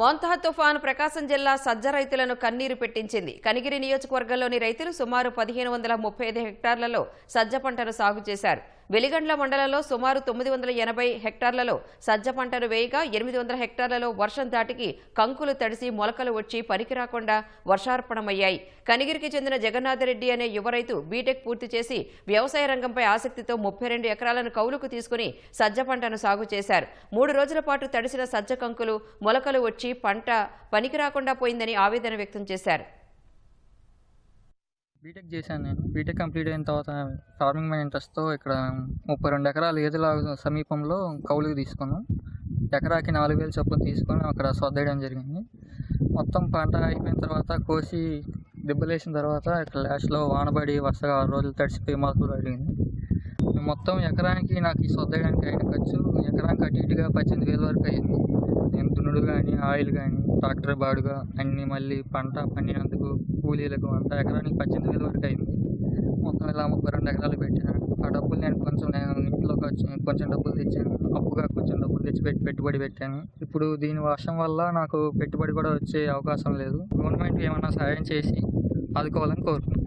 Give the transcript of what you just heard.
మోంతా తుఫాను ప్రకాశం జిల్లా సజ్జ రైతులను కన్నీరు పెట్టించింది. కనిగిరి నియోజకవర్గంలోని రైతులు సుమారు పదిహేను వందల ముప్పై ఐదు హెక్టార్లలో సజ్జ పంటను సాగు చేశారు. వెలిగండ్ల మండలంలో సుమారు తొమ్మిది వందల ఎనభై హెక్టార్లలో సజ్జ పంటను వేయగా ఎనిమిది వందల హెక్టార్లలో వర్షం దాటికి కంకులు తడిసి మొలకలు వచ్చి పనికి రాకుండా వర్షార్పణమయ్యాయి. కనిగిరికి చెందిన జగన్నాథరెడ్డి అనే యువ రైతు బీటెక్ పూర్తి చేసి వ్యవసాయ రంగంపై ఆసక్తితో ముప్పై రెండు ఎకరాలను కౌలుకు తీసుకుని సజ్జ పంటను సాగు చేశారు. మూడు రోజుల పాటు తడిసిన సజ్జ కంకులు మొలకలు వచ్చి పంట పనికి రాకుండా పోయిందని ఆవేదన వ్యక్తం చేశారు. బీటెక్ చేశాను నేను. బీటెక్ కంప్లీట్ అయిన తర్వాత ఫార్మింగ్ మైన ఇంట్రెస్ట్తో ఇక్కడ ముప్పై రెండు ఎకరాల ఏదుల సమీపంలో కౌలుకి తీసుకున్నాం. ఎకరాకి నాలుగు వేలు చొప్పున తీసుకొని అక్కడ సొద్దేయడం జరిగింది. మొత్తం పంట అయిపోయిన తర్వాత కోసి దెబ్బలేసిన తర్వాత ఇక్కడ లాస్ట్లో వానబడి వరుసగా ఆరు రోజులు తడిసిపోయి మార్పులు అడిగింది మొత్తం ఎకరానికి నాకు ఈ సొద్దేయడానికి అయిన ఖర్చు ఎకరానికి అటు ఇటుగా పద్దెనిమిది వేల వరకు అయింది. నేను కానీ ఆయిల్ కానీ ట్రాక్టర్ బాడుగా అన్నీ మళ్ళీ పంట పండినందుకు కూలీలకు అంత ఎకరానికి పద్దెనిమిది వేల వరకు అయింది. మొత్తం ఇలా ముప్పై రెండు ఎకరాలు పెట్టాను. ఆ డబ్బులు నేను కొంచెం నేను ఇంట్లో ఖర్చు కొంచెం డబ్బులు తెచ్చాను. అప్పుగా కొంచెం డబ్బులు తెచ్చి పెట్టి పెట్టుబడి పెట్టాను. ఇప్పుడు దీని వర్షం వల్ల నాకు పెట్టుబడి కూడా వచ్చే అవకాశం లేదు. గవర్నమెంట్ ఏమైనా సహాయం చేసి ఆదుకోవాలని కోరుకుంటున్నాను.